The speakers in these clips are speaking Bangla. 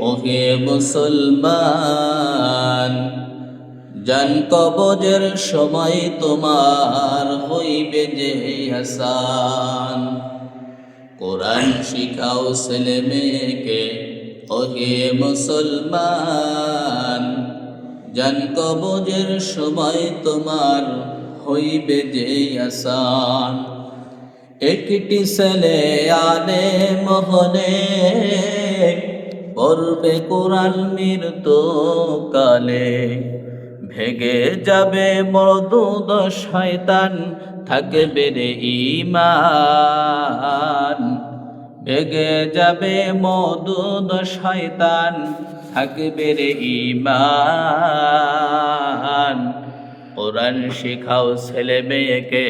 ওহে মুসলমান, জান কবজের সময় তোমার হইবে যে আসান। কোরআন শিখাও ছেলে মেয়েকে, ওহে মুসলমান, জান কবজের সময় তোমার হইবে যে আসান। একটি ছেলে আনে মোহনে পড়বে কোরআন মৃত্যু কালে ভেগে যাবে মরদুদ শয়তান, থাকবে রে ইমান ভেগে যাবে মদুদ শয়তান, থাকবে রে ইমান কোরআন শিখাও ছেলে মেয়েকে,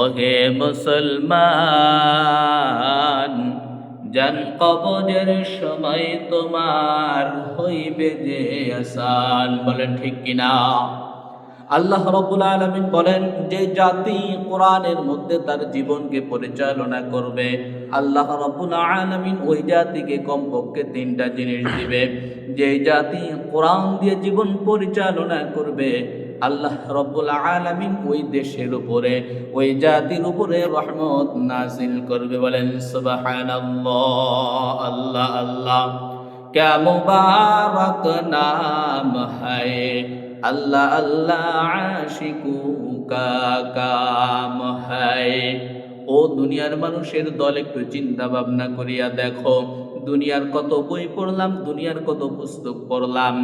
ওহে মুসলমান। জান কবজের সময় তোমার হইবে যে আসান। বলেন ঠিক কিনা? আল্লাহ রব্বুল আলমিন বলেন, যে জাতি কোরআনের মধ্যে তার জীবনকে পরিচালনা করবে, আল্লাহ রব্বুল আলমিন ওই জাতিকে কমপক্ষে তিনটা জিনিস দিবে। যে জাতি কোরআন দিয়ে জীবন পরিচালনা করবে আল্লাহ রব্বুল আলমিন ওই দেশের উপরে ওই জাতির উপরে রহমত নাজিল করবে বলেন সুবহানাল্লাহ আল্লাহ আল্লাহ क्या मुबारक नाम है अल्लाह अल्लाह आशिकू का काम है ও দুনিয়ার মানুষের দল একটু চিন্তা ভাবনা করিয়া দেখো দুনিয়ার কত বই পড়লাম দুনিয়ার কত পুস্তক পড়লাম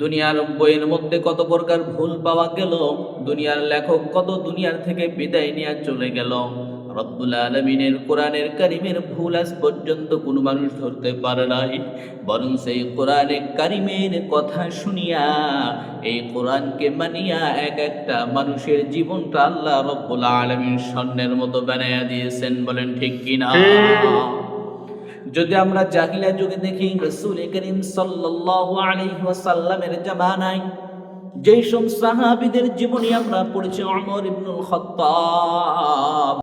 দুনিয়ার বইয়ের মধ্যে কত প্রকার ভুল পাওয়া গেল, দুনিয়ার লেখক কত দুনিয়ার থেকে বিদায় নিয়ে চলে গেল। রব্বুল আলমিনের কোরআনের কারিমের ভুল আজ পর্যন্ত কোনো মানুষ ধরতে পারে নাই। বরং সেই কোরআনে কারিমের কথা শুনিয়া, এই কোরআনকে মানিয়া এক একটা মানুষের জীবনটা আল্লাহ রব্বুল আলমিন স্বর্ণের মতো বানাইয়া দিয়েছেন, বলেন ঠিক কিনা? যদি আমরা জাহিলা যুগে দেখি, রসুল করিম সাল্লামের জামানায়, যেই সব সাহাবিদের জীবনী আমরা পড়েছি অমর ইবনুল খাত্তাব।